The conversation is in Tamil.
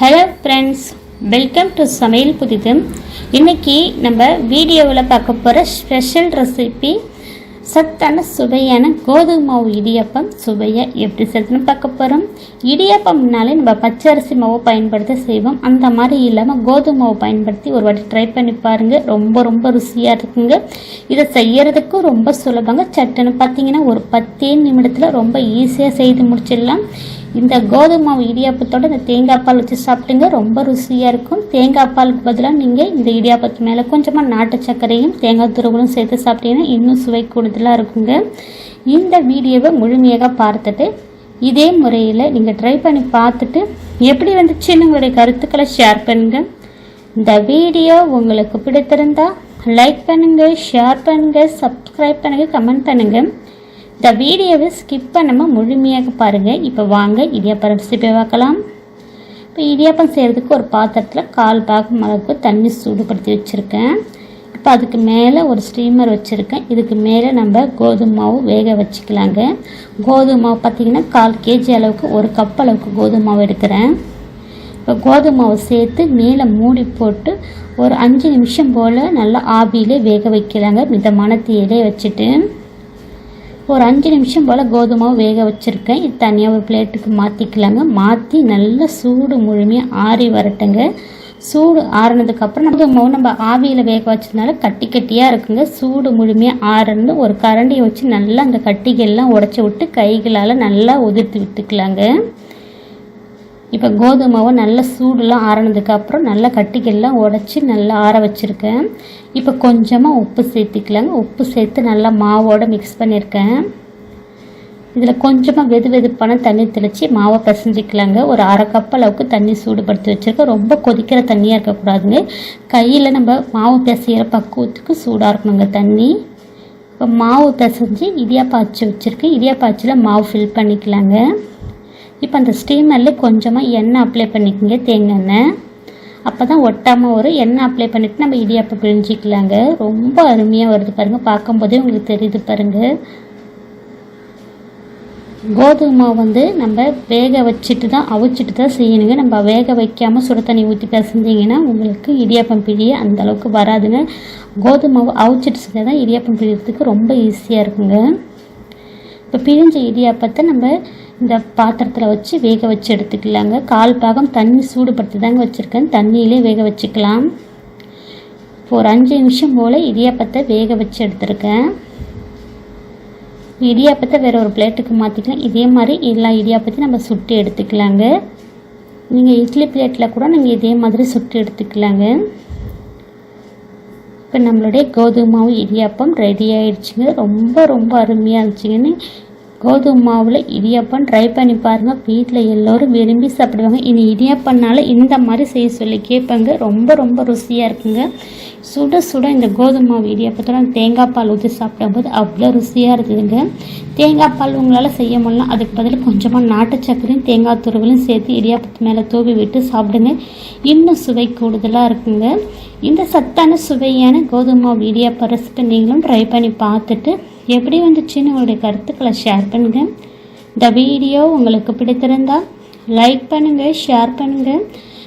ஹலோ ஃப்ரெண்ட்ஸ் வெல்கம் டு சமையல் புதிது இன்னைக்கு நம்ம வீடியோவில் பார்க்க போகிற ஸ்பெஷல் ரெசிபி சத்தான சுவையான கோதுமை மாவு இடியப்பம். சுவையை எப்படி செய்யணும்னு பார்க்க போகிறோம் இடியப்பம்னாலே நம்ம பச்சரிசி மாவு பயன்படுத்தி செய்வோம். அந்த மாதிரி இல்லாமல் கோதுமை மாவு பயன்படுத்தி ஒரு வாட்டி ட்ரை பண்ணி பாருங்கள் ரொம்ப ரொம்ப ருசியாக இருக்குங்க. இதை செய்யறதுக்கும் ரொம்ப சுலபங்க. சட்டுன்னு பார்த்தீங்கன்னா ஒரு பத்தே நிமிடத்தில் ரொம்ப ஈஸியாக செய்து முடிச்சிடலாம். இந்த கோதுமை மாவு இடியாப்பத்தோட இந்த தேங்காய் பால் வச்சு சாப்பிட்டுங்க ரொம்ப ருசியாக இருக்கும். தேங்காய் பாலுக்கு பதிலாக நீங்கள் இந்த இடியாப்பத்து மேலே கொஞ்சமாக நாட்டு சர்க்கரையும் தேங்காய் துருவலும் சேர்த்து சாப்பிட்டீங்கன்னா இன்னும் சுவை கூடுதலாக இருக்குங்க. இந்த வீடியோவை முழுமையாக பார்த்துட்டு இதே முறையில் நீங்கள் ட்ரை பண்ணி பார்த்துட்டு எப்படி வந்துச்சுன்னு உங்களுடைய கருத்துக்களை ஷேர் பண்ணுங்கள் இந்த வீடியோ உங்களுக்கு பிடித்திருந்தா லைக் பண்ணுங்கள் ஷேர் பண்ணுங்கள் சப்ஸ்கிரைப் பண்ணுங்கள் கமெண்ட் பண்ணுங்கள் இந்த வீடியோவை ஸ்கிப் பண்ணாமல் முழுமையாக பாருங்கள் இப்போ வாங்க இடியாப்பம் ரெசிபி பார்க்கலாம். இப்போ இடியாப்பம் செய்கிறதுக்கு ஒரு பாத்திரத்தில் கால் பாகம் அளவுக்கு தண்ணி சூடுபடுத்தி வச்சுருக்கேன். இப்போ அதுக்கு மேலே ஒரு ஸ்டீமர் வச்சுருக்கேன். இதுக்கு மேலே நம்ம கோதுமை மாவு வேக வச்சுக்கலாங்க. கோதுமை மாவு பார்த்திங்கன்னா கால் கேஜி அளவுக்கு ஒரு கப் அளவுக்கு கோதுமை மாவு எடுக்கிறேன். இப்போ கோதுமை மாவு சேர்த்து மேலே மூடி போட்டு ஒரு அஞ்சு நிமிஷம் போல் நல்லா ஆவியிலே வேக வைக்கலாங்க. மிதமான தீயிலே வச்சுட்டு. ஒரு அஞ்சு நிமிஷம் போல் கோதுமை வேக வச்சுருக்கேன். இது தனியாக ஒரு பிளேட்டுக்கு மாற்றிக்கலாங்க மாற்றி நல்லா சூடு முழுமையாக ஆறி வரட்டுங்க. சூடு ஆறுனதுக்கப்புறம் நம்ம நம்ம ஆவியில் வேக வச்சதுனால கட்டி கட்டியாக இருக்குங்க. சூடு முழுமையாக ஆறுன்னு ஒரு கரண்டியை வச்சு நல்லா அந்த கட்டிகள்லாம் உடச்சி விட்டு கைகளால் நல்லா உதிர்த்து விட்டுக்கலாங்க. இப்போ கோதுமாவை நல்லா சூடெலாம் ஆறினதுக்கப்புறம் நல்லா கட்டிகள்லாம் உடச்சி நல்லா ஆற வச்சுருக்கேன். இப்போ கொஞ்சமாக உப்பு சேர்த்திக்கலாங்க. உப்பு சேர்த்து நல்லா மாவோடு மிக்ஸ் பண்ணியிருக்கேன் இதில் கொஞ்சமாக வெது வெதுப்பான தண்ணி தெளித்து மாவை பிசைஞ்சிக்கலாங்க. ஒரு அரை கப் அளவுக்கு தண்ணி சூடுபடுத்தி வச்சுருக்கேன். ரொம்ப கொதிக்கிற தண்ணியாக இருக்கக்கூடாதுங்க. கையில் நம்ம மாவு பிசைகிற பக்குவத்துக்கு சூடாக இருக்கணுங்க தண்ணி. இப்போ மாவு பிசைஞ்சு இடியாப்பம் அச்சு வச்சுருக்கேன். இடியாப்பம் அச்சில் மாவு ஃபில் பண்ணிக்கலாங்க. இப்போ அந்த ஸ்டீமரில் கொஞ்சமாக எண்ணெய் அப்ளை பண்ணிக்கோங்க தேங்காய் எண்ணெய். அப்போ தான் ஒட்டாமல் வரும் எண்ணெய் அப்ளை பண்ணிவிட்டு நம்ம இடியாப்பம் பிழிஞ்சிக்கலாங்க. ரொம்ப அருமையாக வருது பாருங்கள் பார்க்கும்போதே உங்களுக்கு தெரியுது பாருங்கள் கோதுமை மாவு வந்து நம்ம வேக வச்சுட்டு தான் அவிச்சிட்டு தான் செய்யணுங்க. நம்ம வேக வைக்காமல் சுட தண்ணி ஊற்றி பிசைஞ்சிங்கன்னா உங்களுக்கு இடியாப்பம் பிழிய அந்தளவுக்கு வராதுங்க. கோதுமை மாவு அவிச்சிட்டு செஞ்சால் தான் இடியாப்பம் பிழியறதுக்கு ரொம்ப ஈஸியாக இருக்குங்க. இப்போ பிழிஞ்ச இடியாப்பத்தை நம்ம இந்த பாத்திரத்தில் வச்சு வேக வச்சு எடுத்துக்கலாங்க. கால் பாகம் தண்ணி சூடுபடுத்தி தாங்க வச்சுருக்கேன். தண்ணியிலே வேக வச்சுக்கலாம். இப்போ ஒரு அஞ்சு நிமிஷம் போல் இடியாப்பத்தை வேக வச்சு எடுத்துருக்கேன். இடியாப்பத்தை வேறு ஒரு பிளேட்டுக்கு மாற்றிக்கலாம் இதே மாதிரி எல்லா இடியாப்பத்தையும் நம்ம சுட்டு எடுத்துக்கலாங்க. நீங்கள் இட்லி பிளேட்டில் கூட நீங்கள் இதே மாதிரி சுட்டு எடுத்துக்கலாங்க. இப்போ நம்மளுடைய கோதுமை மாவு இடியாப்பம் ரெடி ஆயிடுச்சுங்க. ரொம்ப ரொம்ப அருமையாக இருந்துச்சுங்கன்னு கோதுமை மாவில் இடியாப்பம் ட்ரை பண்ணி பாருங்கள் வீட்டில் எல்லோரும் விரும்பி சாப்பிடுவாங்க. இனி இடியாப்பம்னால இந்த மாதிரி செய்ய சொல்லி கேட்பாங்க. ரொம்ப ரொம்ப ருசியாக இருக்குங்க. சுட சுட இந்த கோதுமை மாவு இடியாப்பத்தோட தேங்காய் பால் ஊற்றி சாப்பிடும்போது அவ்வளோ ருசியாக இருக்குதுங்க தேங்காய் பால் உங்களால் செய்ய முடியலாம் அதுக்கு பதில் கொஞ்சமாக நாட்டு சக்கரையும் தேங்காய் துருவலையும் சேர்த்து இடியாப்பத்து மேலே தூவி விட்டு சாப்பிடுங்க. இன்னும் சுவை கூடுதலாக இருக்குங்க. இந்த சத்தான சுவையான கோதுமை மாவு இடியாப்ப ரெசிபி நீங்களும் ட்ரை பண்ணி பார்த்துட்டு எப்படி வந்துச்சுன்னு உங்களுடைய கருத்துக்களை ஷேர் பண்ணுங்கள் இந்த வீடியோ உங்களுக்கு பிடித்திருந்தால் லைக் பண்ணுங்கள் ஷேர் பண்ணுங்கள்